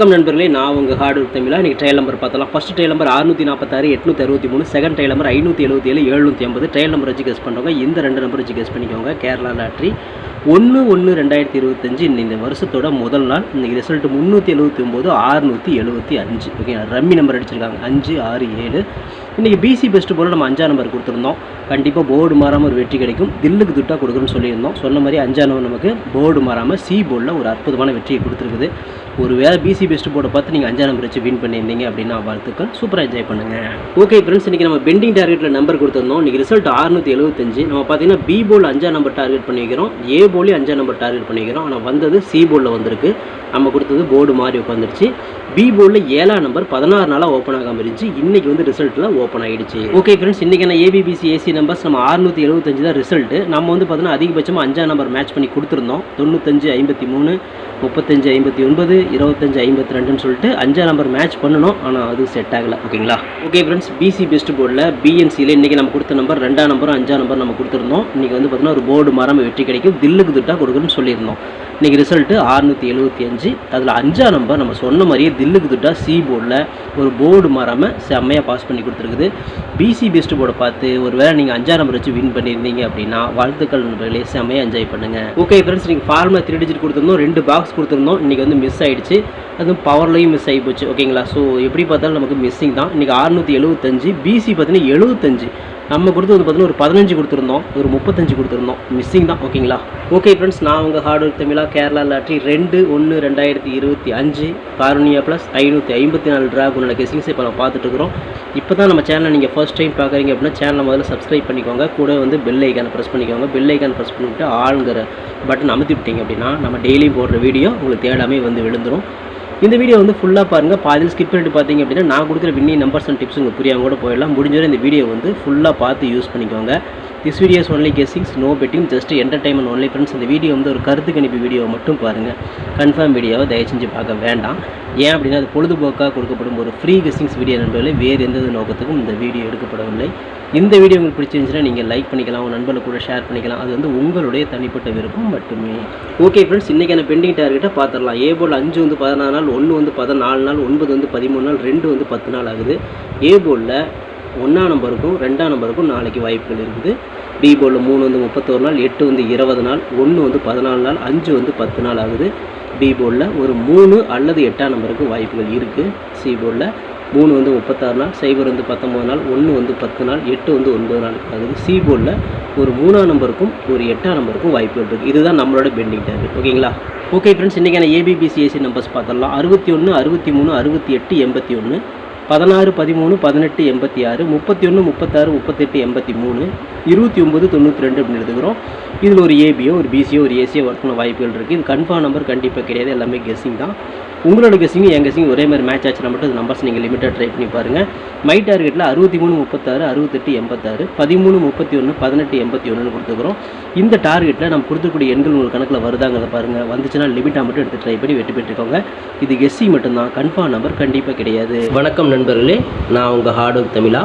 வணக்கம் நண்பர்களே நான் உங்கள் ஹார்டு தமிழா. இன்றைக்கி ட்ரையல் நம்பர் பார்த்தலாம் ஃபஸ்ட் ட்ரையல் நம்பர் அறுநூற்றி நாற்பத்தாறு எட்நூற்றி அறுபத்தி மூணு செகண்ட் ட்ரையல் நம்பர் ஐநூற்றி எழுபத்தி ஏழு எழுநூற்றி ஐம்பது ட்ரையல் நம்பர் வச்சு கெஸ் பண்ணுறவங்க இந்த ரெண்டு நம்பர் வச்சு கெஸ் பண்ணிக்கோங்க. கேரளா லாட்ரி ஒன்று ஒன்று ரெண்டாயிரத்தி இருபத்தஞ்சு இந்த வருஷத்தோட முதல் நாள். இன்றைக்கி ரிசல்ட் முந்நூற்றி எழுபத்தி ஒம்பது ஆறுநூற்றி எழுபத்தி அஞ்சு. ஓகே ரம்மி நம்பர் அடிச்சிருக்காங்க. அஞ்சு ஆறு ஏழு. இன்றைக்கி பிசி பெஸ்ட் போல் நம்ம அஞ்சாம் நம்பர் கொடுத்துருந்தோம். கண்டிப்பாக போர்டு மாறாமல் ஒரு வெற்றி கிடைக்கும். தில்லுக்கு துட்டாக கொடுக்குறோன்னு சொல்லியிருந்தோம். சொன்ன மாதிரி அஞ்சாம் நம்பர் நமக்கு போர்டு மாறாமல் சி போர்டில் ஒரு அற்புதமான வெற்றியை கொடுத்துருக்குது. ஒரு வேளை பிசி பெஸ்ட் போர்டை பார்த்து நீங்கள் அஞ்சாம் நம்பர் வச்சு வின் பண்ணியிருந்தீங்க அப்படின்னா வாழ்த்துக்கள். சூப்பராக என்ஜாய் பண்ணுங்கள் ஓகே ஃப்ரெண்ட்ஸ் இன்றைக்கி நம்ம பெண்டிங் டார்கெட்டில் நம்பர் கொடுத்துருந்தோம். இன்றைக்கி ரிசல்ட் ஆறுநூற்றி எழுபத்தஞ்சு நம்ம பார்த்தீங்கன்னா பி போல் அஞ்சாம் நம்பர் டார்கெட் பண்ணிக்கிறோம் ஏ போலி அஞ்சாம் நம்பர் டார்கெட் பண்ணிக்கிறோம் ஆனால் வந்தது சி போலில் வந்திருக்கு. நம்ம கொடுத்தது போர்டு மாதிரி உட்காந்துருச்சு பி போர்டில் ஏழாம் நம்பர் பதினாறு நாளாக ஓப்பன் ஆகாமல் இருந்துச்சு. இன்றைக்கி வந்து ரிசல்ட்டில் ஓப்பன் ஆகிடுச்சு ஓகே ஃப்ரெண்ட்ஸ் இன்றைக்கான ஏபிபிசி ஏசி நம்பர்ஸ் நம்ம அறுநூற்றி எழுபத்தஞ்சு தான் ரிசல்ட்டு நம்ம வந்து பார்த்தீங்கன்னா அதிகபட்சமாக அஞ்சாம் நம்பர் மேட்ச் பண்ணி கொடுத்துருந்தோம். தொண்ணூத்தஞ்சு ஐம்பத்தி மூணு முப்பத்தஞ்சு ஐம்பத்தி ஒன்பது இருபத்தஞ்சு ஐம்பத்தி ரெண்டுன்னு சொல்லிட்டு அஞ்சாம் நம்பர் மேட்ச் பண்ணணும். ஆனால் அது செட் ஆகலை. ஓகேங்களா ஓகே ஃப்ரெண்ட்ஸ் பிசி பெஸ்ட் போர்டில் பிஎன்சியில் இன்றைக்கி நம்ம கொடுத்த நம்பர் ரெண்டாம் நம்பரும் அஞ்சாம் நம்பர் நம்ம கொடுத்துருந்தோம். இன்றைக்கி வந்து பார்த்தீங்கன்னா ஒரு போர்டு மரம் வெற்றி கிடைக்கும். தில்லுக்கு திட்டா கொடுக்குன்னு சொல்லியிருந்தோம். இன்றைக்கி ரிசல்ட்டு அறுநூற்றி எழுபத்தி அஞ்சு. அதில் அஞ்சாம் நம்பர் நம்ம சொன்ன மாதிரியே தில்லுக்கு துட்டா சி போர்டில் ஒரு போர்டு மாறாமல் செம்மையாக பாஸ் பண்ணி கொடுத்துருக்குது. பிசி பெஸ்ட் போர்டை பார்த்து ஒரு வேளை நீங்கள் அஞ்சாம் நம்பர் வச்சு வின் பண்ணியிருந்தீங்க அப்படின்னா வாழ்த்துக்கள் நண்பர்களே. செம்மையாக என்ஜாய் பண்ணுங்கள் ஓகே ஃப்ரெண்ட்ஸ் நீங்கள் ஃபார்மில் த்ரீ டிஜிட் கொடுத்துருந்தோம். ரெண்டு பாக்ஸ் கொடுத்துருந்தோம். இன்றைக்கி வந்து மிஸ் ஆயிடுச்சு. அதுவும் பவர்லையும் மிஸ் ஆகி போச்சு ஓகேங்களா ஸோ எப்படி பார்த்தாலும் நமக்கு மிஸ்ஸிங் தான். இன்றைக்கி அறுநூற்றி எழுபத்தஞ்சு பிசி பார்த்தீங்கன்னா எழுபத்தஞ்சு நம்ம கொடுத்து வந்து பார்த்தீங்கன்னா ஒரு பதினஞ்சு கொடுத்துருந்தோம். ஒரு முப்பத்தஞ்சு கொடுத்துருந்தோம். மிஸ்ஸிங் தான் ஓகேங்களா ஓகே ஃப்ரெண்ட்ஸ் நான் உங்கள் ஹார்ட் ஒர்க் தமிழா கேரளா லாட்ரி ரெண்டு ஒன்று ரெண்டாயிரத்தி இருபத்தி அஞ்சு காரணியா ப்ளஸ் ஐநூற்றி ஐம்பத்தி நாலு ட்ராகுனோட கெசிங்ஸ் இப்போ நம்ம பார்த்துட்டுருக்கிறோம் இப்போ தான் நம்ம சேனலை நீங்கள் ஃபர்ஸ்ட் டைம் பார்க்குறீங்க அப்படின்னா சேனலை முதல்ல சப்ஸ்கிரைப் பண்ணிக்கோங்க. கூட வந்து பெல் ஐக்கானை ப்ரெஸ் பண்ணிக்கோங்க. பெல் ஐக்கான் ப்ரெஸ் பண்ணிவிட்டு ஆளுங்கிற பட்டன் அமுத்தி விட்டீங்க அப்படின்னா நம்ம டெய்லியும் போடுற வீடியோ உங்களுக்கு தேடாமே வந்து விழுந்துடும் இந்த வீடியோ வந்து ஃபுல்லாக பாருங்கள் பாதியில் ஸ்கிப் பண்ணிட்டு பார்த்தீங்க அப்படின்னா நான் கொடுக்குற வின்னி நம்பர்ஸ் அண்ட் டிப்ஸ் உங்களுக்கு புரியாமல் கூட போயிடலாம். முடிஞ்சவரை இந்த வீடியோ வந்து ஃபுல்லாக பார்த்து யூஸ் பண்ணிக்கோங்க. This videos only guessings no betting just entertainment only friends இந்த வீடியோ வந்து ஒரு கருத்து கணிப்பு வீடியோவை மட்டும் பாருங்கள் கன்ஃபார்ம் வீடியோவை தயவு செஞ்சு பார்க்க வேண்டாம். ஏன் அப்படின்னா அது பொழுதுபோக்காக கொடுக்கப்படும் ஒரு ஃப்ரீ கெஸ்ஸிங்ஸ் வீடியோ நண்பர்களே வேறு எந்த நோக்கத்துக்கும் இந்த வீடியோ எடுக்கப்படவில்லை. இந்த வீடியோ உங்களுக்கு பிடிச்சிருந்துச்சுன்னா நீங்கள் லைக் பண்ணிக்கலாம் உங்கள் நண்பர்கள் கூட ஷேர் பண்ணிக்கலாம். அது வந்து உங்களுடைய தனிப்பட்ட விருப்பம் மட்டுமே. ஓகே ஃப்ரெண்ட்ஸ் இன்றைக்கான பெண்டிங் டார்கெட்டை பார்த்துடலாம். ஏ போல் அஞ்சு வந்து பதினாறு நாள் ஒன்று வந்து பதினாலு நாள் ஒன்பது வந்து பதிமூணு நாள் ரெண்டு வந்து பத்து நாள் ஆகுது. ஏ போலில் ஒன்றாம் நம்பருக்கும் ரெண்டாம் நம்பருக்கும் நாளைக்கு வாய்ப்புகள் இருக்குது. பி போர்டில் மூணு வந்து முப்பத்தோரு நாள் எட்டு வந்து இருபது நாள் ஒன்று வந்து பதினாலு நாள் அஞ்சு வந்து பத்து நாள் ஆகுது. பி போர்டில் ஒரு மூணு அல்லது எட்டாம் நம்பருக்கு வாய்ப்புகள் இருக்குது சி போர்டில் மூணு வந்து முப்பத்தாறு நாள் சைபர் வந்து பத்தொம்பது நாள் ஒன்று வந்து பத்து நாள் எட்டு வந்து ஒன்பது நாள் ஆகுது. சி போர்டில் ஒரு மூணாம் நம்பருக்கும் ஒரு எட்டாம் நம்பருக்கும் வாய்ப்புகள் இருக்குது இதுதான் நம்மளோட பெண்டிங் டார்கெட் ஓகேங்களா? ஓகே ஃப்ரெண்ட்ஸ் இன்றைக்கான ஏபிபிசிஎஸ்சி நம்பர்ஸ் பார்த்துடலாம். அறுபத்தி ஒன்று அறுபத்தி மூணு அறுபத்தி எட்டு எண்பத்தி ஒன்று பதினாறு பதிமூணு பதினெட்டு எண்பத்தி ஆறு முப்பத்தி ஒன்று முப்பத்தாறு முப்பத்தெட்டு எண்பத்தி மூணு இருபத்தி ஒம்பது தொண்ணூற்றி ரெண்டு அப்படின்னு எடுத்துக்கிறோம். இதில் ஒரு ஏபியோ ஒரு பிசியோ ஒரு ஏசியோ ஒர்க் பண்ண வாய்ப்புகள் இருக்குது இது கன்ஃபார்ம் நம்பர் கண்டிப்பாக கிடையாது எல்லாமே கெஸ்ஸிங் தான். உங்களோட கெஸ்ஸிங் என் கெஸ்ஸிங் ஒரே மாதிரி மேட்ச் ஆச்சுன்னா மட்டும் நம்பர்ஸ் நீங்கள் லிமிட்டாக ட்ரை பண்ணி பாருங்கள் மை டார்கெட்டில் அறுபத்தி மூணு முப்பத்தாறு அறுபத்தெட்டு எண்பத்தாறு பதிமூணு முப்பத்தி ஒன்று பதினெட்டு எண்பத்தி ஒன்றுன்னு கொடுத்துக்கிறோம் இந்த டார்கெட்டில் நம்ம கொடுத்துக்கூடிய எண்கள் உங்களுக்கு கணக்கில் வருதாங்கிறத பாருங்கள் வந்துச்சுன்னா லிமிட்டாக மட்டும் எடுத்து ட்ரை பண்ணி வெற்றி பெற்றுக்கோங்க. இது கெஸ்ஸி மட்டும்தான். கன்ஃபார்ம் நம்பர் கண்டிப்பாக கிடையாது. வணக்கம் நண்பர்களே நான் உங்கள் ஹார்ட் ஒர்க் தமிழா.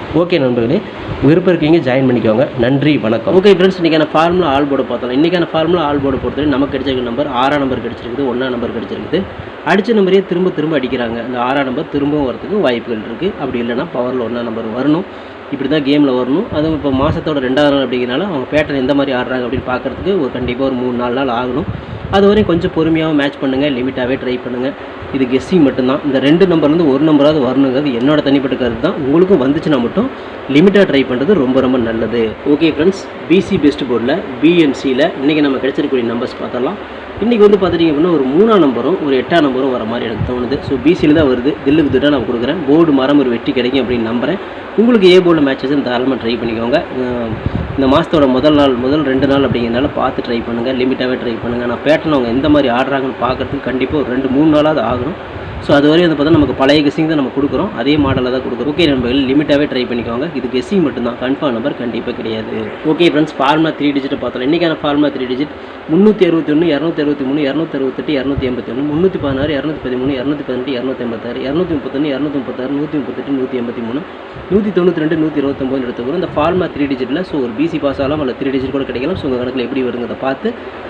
ஓகே நண்பர்களே விருப்பம் இருக்கீங்க ஜாயின் பண்ணிக்கோங்க. நன்றி வணக்கம். ஓகே ஃப்ரெண்ட்ஸ் இன்றைக்கான ஃபார்முலா ஆல் போர்டு பார்த்தோம் இன்றைக்கான ஃபார்முலா ஆல் போர்டு பொறுத்தவரை நமக்கு கிடைச்சிருக்க நம்பர் ஆறாம் நம்பர் கிடச்சிருக்குது ஒன்றாம் நம்பர் கிடச்சிருக்குது. அடித்த நம்பரையே திரும்ப திரும்ப அடிக்கிறாங்க. அந்த ஆறாம் நம்பர் திரும்பவும் வரதுக்கு வாய்ப்புகள் இருக்குது அப்படி இல்லைன்னா பவரில் ஒன்றாம் நம்பர் வரணும். இப்படி தான் கேமில் வரணும். அதுவும் இப்போ மாதத்தோட ரெண்டாவது நாள் அப்படிங்கிறனால அவங்க பேட்டர்ன் எந்த மாதிரி ஆடுறாங்க அப்படின்னு பார்க்குறதுக்கு ஒரு கண்டிப்பாக ஒரு மூணு நாலு நாள் ஆகணும். அது வரையும் கொஞ்சம் பொறுமையாக மேட்ச் பண்ணுங்கள் லிமிட்டாகவே ட்ரை பண்ணுங்கள் இது கெஸ்ஸிங் மட்டும்தான். இந்த ரெண்டு நம்பர்லேருந்து ஒரு நம்பராவது வரணுங்கிறது என்னோட தனிப்பட்ட கருத்து தான். உங்களுக்கும் வந்துச்சுன்னா மட்டும் லிமிட்டாக ட்ரை பண்ணுறது ரொம்ப ரொம்ப நல்லது. ஓகே ஃப்ரெண்ட்ஸ் பிசி பெஸ்ட் போர்டில் பிஎன்சியில் இன்றைக்கி நம்ம கிடைச்சிருக்கக்கூடிய நம்பர்ஸ் பார்த்தலாம் இன்றைக்கி வந்து பார்த்துட்டிங்க அப்படின்னா ஒரு மூணாம் நம்பரும் ஒரு எட்டாம் நம்பரும் வர மாதிரி எனக்கு தோணுது. ஸோ பிசியில் தான் வருது. தில்லுக்கு திட்டம் நான் கொடுக்குறேன். போர்டு மரம் ஒரு வெற்றி கிடைக்கும் அப்படின்னு நம்புகிறேன் உங்களுக்கு ஏ போர்டில் மேட்சஸ் தாராளமாக ட்ரை பண்ணிக்கோங்க. இந்த மாதத்தோட முதல் நாள் முதல் ரெண்டு நாள் அப்படிங்கிறனால பார்த்து ட்ரை பண்ணுங்கள் லிமிட்டாகவே ட்ரை பண்ணுங்கள் நான் பேட் பேட்டர்ன் அவங்க எந்த மாதிரி ஆடுறாங்கன்னு பார்க்குறதுக்கு கண்டிப்பாக ஒரு ரெண்டு மூணு நாளாவது ஆகணும். ஸோ அது வரையும் வந்து பார்த்தா நமக்கு பழைய கெஸ்ஸிங் தான் நம்ம கொடுக்குறோம். அதே மாடலில் தான் கொடுக்குறோம். ஓகே நண்பர்கள் லிமிட்டாகவே ட்ரை பண்ணிக்கோங்க. இது கெஸ்ஸிங் மட்டும்தான். கன்ஃபார்ம் நம்பர் கண்டிப்பாக கிடையாது. Okay friends formula three digit பார்த்தோம் இன்றைக்கான ஃபார்மா த்ரீ டிஜிட் முந்நூற்றி அறுபத்தி ஒன்று இரநூத்தி அறுபத்தி மூணு இரநூத்தி அறுபத்தெட்டு இரநூத்தி எண்பத்தி ஒன்று முந்நூற்றி பதினாறு இரநூத்தி பதிமூணு இரநூத்தி பதினெட்டு இரநூத்தி எண்பத்தாறு இரநூத்தி முப்பத்தொன்று இரநூத்தி முப்பத்தாறு நூற்றி முப்பத்தெட்டு நூற்றி எண்பத்தி மூணு நூற்றி தொண்ணூற்றி ரெண்டு நூற்றி இருபத்தொம்போது எடுத்துக்கிறோம் இந்த ஃபார்மா த்ரீ டிஜிட்டில் ஸோ ஒரு பிசி பாஸ் ஆகலாம் அல்ல த்ரீ டிஜிட் கூட கிடைக்கலாம். ஸோ உங்கள் கணக்கில் எப்படி வருங்கிறத பார்த்து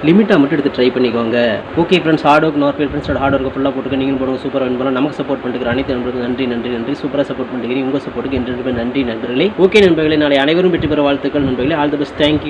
லிமிட்டாக மட்டும் எடுத்து ட்ரை பண்ணிக்கோங்க. Okay friends hard work normal ஃப்ரெண்ட்ஸோட ஹார்ட் ஒர்க்கு ஃபுல்லாக போட்டுக்க நீங்கள் போடுங்க சூப்பராக வின் நமக்கு சப்போர்ட் பண்ணுற அனைத்து நண்பர்களுக்கு நன்றி நன்றி நன்றி. சூப்பராக சப்போர்ட் பண்ணுறீங்க உங்கள் சப்போர்ட்டுக்கு என்று நன்றி நண்பர்களே ஓகே நண்பர்களே நாளை அனைவரும் வெற்றி பெற வாழ்த்துக்கள் நண்பர்களே. All the best thank you